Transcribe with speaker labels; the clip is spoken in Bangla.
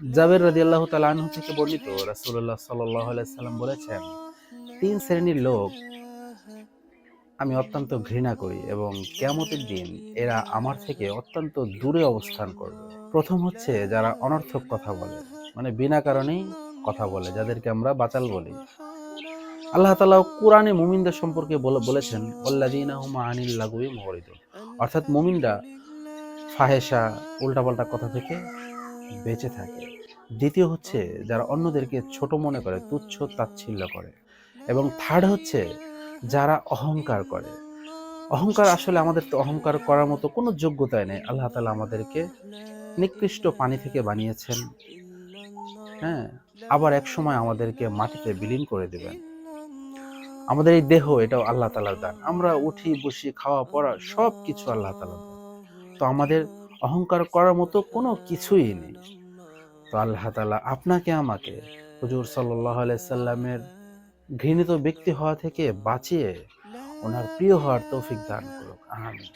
Speaker 1: জাবের রাজি আল্লাহ তালু থেকে বর্ণিত রাসুল্লাহ সাল্লাহ সাল্লাম বলেছেন, তিন শ্রেণির লোক আমি অত্যন্ত ঘৃণা করি এবং কেমতের দিন এরা আমার থেকে অত্যন্ত দূরে অবস্থান করবে। প্রথম হচ্ছে যারা অনর্থক কথা বলে মানে বিনা কারণেই কথা বলে, যাদেরকে আমরা বাচাল বলি। আল্লাহ তালা কোরআনে মুমিনদের সম্পর্কে বলে বলেছেন অল্লাদিনা হুমা আনিল লাগুই মহরিত অর্থাৎ মুমিনরা ফাহেসা উল্টাপাল্টা কথা থেকে বেঁচে থাকে। দ্বিতীয় হচ্ছে, যারা অন্যদেরকে ছোট মনে করে, তুচ্ছ তাচ্ছিল্য করে। এবং থার্ড হচ্ছে, যারা অহংকার করে। অহংকার আসলে আমাদের তো অহংকার করার মতো কোনো যোগ্যতাই নেই। আল্লাহ তালা আমাদেরকে নিকৃষ্ট পানি থেকে বানিয়েছেন। হ্যাঁ আবার এক সময় আমাদেরকে মাটিতে বিলীন করে দেবেন। আমাদের এই দেহ, এটাও আল্লাহ তালার দান। আমরা উঠি, বসি, খাওয়া, পড়া সব কিছু আল্লাহ তালার দান। তো আমাদের অহংকার করার মতো কোনো কিছুই নেই। তো আল্লাহ তালা আপনাকে, আমাকে হুজুর সাল্লাহ সাল্লামের ঘৃণিত ব্যক্তি হওয়া থেকে বাঁচিয়ে ওনার প্রিয় হওয়ার তৌফিক দান করুক। আমিন।